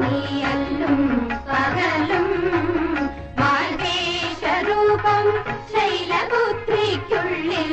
നീയല്ലും പകലും മാൽവേഷരൂപം ശൈലപുത്രിക്കുള്ളിൽ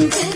you.